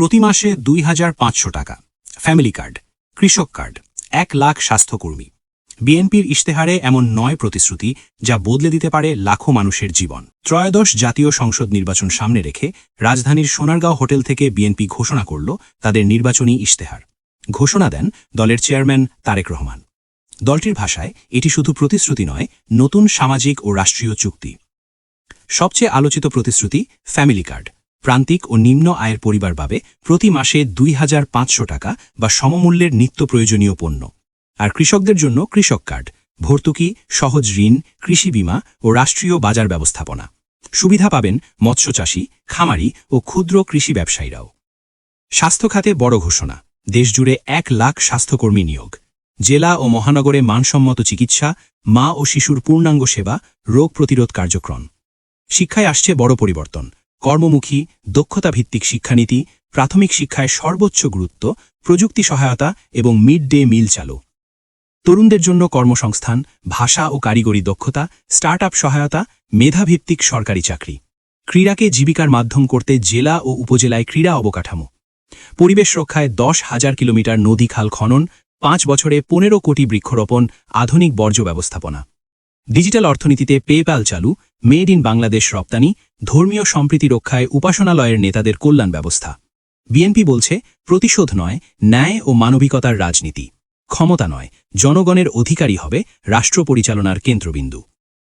প্রতি মাসে দুই হাজার পাঁচশো টাকা। ফ্যামিলি কার্ড, কৃষক কার্ড, এক লাখ স্বাস্থ্যকর্মী। বিএনপির ইশতেহারে এমন নয় প্রতিশ্রুতি যা বদলে দিতে পারে লাখো মানুষের জীবন। ত্রয়োদশ জাতীয় সংসদ নির্বাচন সামনে রেখে রাজধানীর সোনারগাঁও হোটেল থেকে বিএনপি ঘোষণা করল তাদের নির্বাচনী ইশতেহার। ঘোষণা দেন দলের চেয়ারম্যান তারেক রহমান। দলটির ভাষায় এটি শুধু প্রতিশ্রুতি নয়, নতুন সামাজিক ও রাষ্ট্রীয় চুক্তি। সবচেয়ে আলোচিত প্রতিশ্রুতি ফ্যামিলি কার্ড। প্রান্তিক ও নিম্ন আয়ের পরিবার পাবে প্রতি মাসে দুই হাজার পাঁচশো টাকা বা সমমূল্যের নিত্য প্রয়োজনীয় পণ্য। আর কৃষকদের জন্য কৃষক কার্ড, ভর্তুকি, সহজ ঋণ, কৃষি বিমা ও রাষ্ট্রীয় বাজার ব্যবস্থাপনা। সুবিধা পাবেন মৎস্যচাষী খামারি ও ক্ষুদ্র কৃষি ব্যবসায়ীরাও। স্বাস্থ্য খাতে বড় ঘোষণা, দেশজুড়ে এক লাখ স্বাস্থ্যকর্মী নিয়োগ। জেলা ও মহানগরে মানসম্মত চিকিৎসা, মা ও শিশুর পূর্ণাঙ্গ সেবা, রোগ প্রতিরোধ কার্যক্রম। শিক্ষায় আসছে বড় পরিবর্তন। কর্মমুখী, দক্ষতাভিত্তিক শিক্ষানীতি, প্রাথমিক শিক্ষায় সর্বোচ্চ গুরুত্ব, প্রযুক্তি সহায়তা এবং মিড ডে মিল চালু। তরুণদের জন্য কর্মসংস্থান, ভাষা ও কারিগরি দক্ষতা স্টার্ট সহায়তা, মেধাভিত্তিক সরকারি চাকরি। ক্রীড়াকে জীবিকার মাধ্যম করতে জেলা ও উপজেলায় ক্রীড়া অবকাঠামো। পরিবেশ রক্ষায় দশ হাজার কিলোমিটার নদী খাল খনন, পাঁচ বছরে পনেরো কোটি বৃক্ষরোপণ, আধুনিক বর্জ্য ব্যবস্থাপনা। ডিজিটাল অর্থনীতিতে পেপ্যাল চালু মেড ইন বাংলাদেশ রপ্তানি, ধর্মীয় সম্প্রীতি রক্ষায় উপাসনালয়ের নেতাদের কল্যাণ ব্যবস্থা। বিএনপি বলছে, প্রতিশোধ নয়, ন্যায় ও মানবিকতার রাজনীতি। ক্ষমতা নয়, জনগণের অধিকারী হবে রাষ্ট্র পরিচালনার কেন্দ্রবিন্দু।